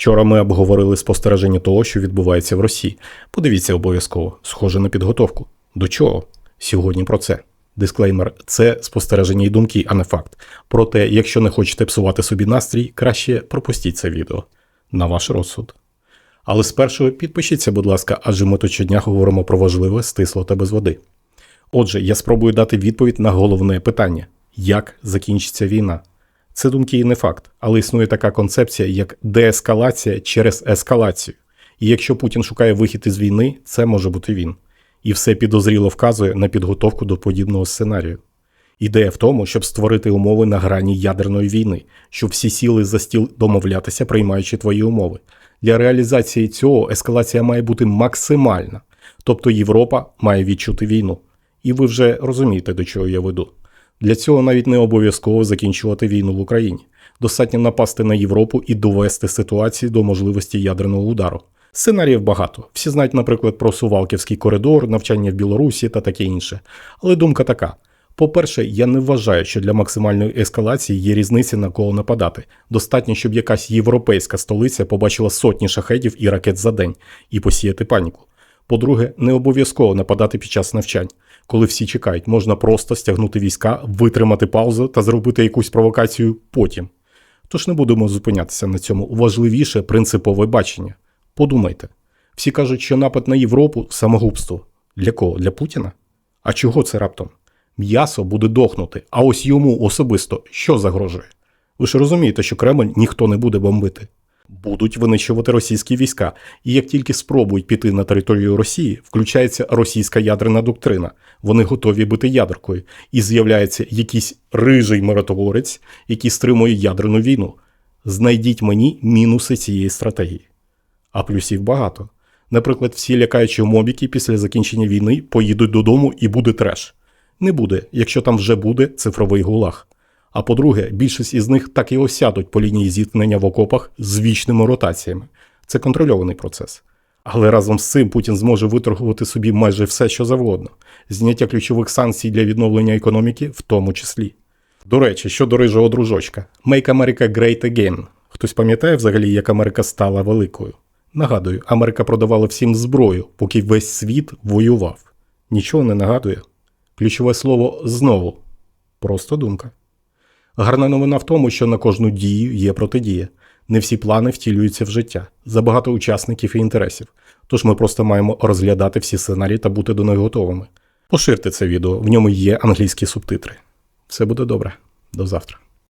Вчора ми обговорили спостереження того, що відбувається в Росії. Подивіться обов'язково, схоже на підготовку. До чого? Сьогодні про це. Дисклеймер це спостереження і думки, а не факт. Проте, якщо не хочете псувати собі настрій, краще пропустіть це відео на ваш розсуд. Але спершу підпишіться, будь ласка, адже ми тут щодня говоримо про важливе, стисло та без води. Отже, я спробую дати відповідь на головне питання: як закінчиться війна? Це думки і не факт, але існує така концепція, як деескалація через ескалацію. І якщо Путін шукає вихід із війни, це може бути він. І все підозріло вказує на підготовку до подібного сценарію. Ідея в тому, щоб створити умови на грані ядерної війни, щоб всі сіли за стіл домовлятися, приймаючи твої умови. Для реалізації цього ескалація має бути максимальна, тобто Європа має відчути війну. І ви вже розумієте, до чого я веду. Для цього навіть не обов'язково закінчувати війну в Україні. Достатньо напасти на Європу і довести ситуацію до можливості ядерного удару. Сценаріїв багато. Всі знають, наприклад, про Сувалківський коридор, навчання в Білорусі та таке інше. Але думка така: по-перше, я не вважаю, що для максимальної ескалації є різниця на кого нападати. Достатньо, щоб якась європейська столиця побачила сотні шахедів і ракет за день і посіяти паніку. По-друге, не обов'язково нападати під час навчань. Коли всі чекають, можна просто стягнути війська, витримати паузу та зробити якусь провокацію потім. Тож не будемо зупинятися на цьому. Важливіше принципове бачення. Подумайте. Всі кажуть, що напад на Європу самогубство. Для кого? Для Путіна? А чого це раптом? М'ясо буде дохнути, а ось йому особисто що загрожує? Ви ж розумієте, що Кремль ніхто не буде бомбити. Будуть винищувати російські війська, і як тільки спробують піти на територію Росії, включається російська ядерна доктрина. Вони готові бити ядеркою, і з'являється якийсь рижий миротворець, який стримує ядерну війну. Знайдіть мені мінуси цієї стратегії. А плюсів багато. Наприклад, всі лякаючі мобіки після закінчення війни поїдуть додому і буде треш. Не буде, якщо там вже буде цифровий гулаг. А по-друге, більшість із них так і осядуть по лінії зіткнення в окопах з вічними ротаціями. Це контрольований процес. Але разом з цим Путін зможе виторгувати собі майже все, що завгодно, зняття ключових санкцій для відновлення економіки, в тому числі. До речі, щодо рижого дружочка, Make America Great Again. Хтось пам'ятає взагалі, як Америка стала великою? Нагадую, Америка продавала всім зброю, поки весь світ воював. Нічого не нагадує. Ключове слово знову. Просто думка. Гарна новина в тому, що на кожну дію є протидія. Не всі плани втілюються в життя, забагато учасників і інтересів. Тож ми просто маємо розглядати всі сценарії та бути до них готовими. Поширте це відео, в ньому є англійські субтитри. Все буде добре. До завтра.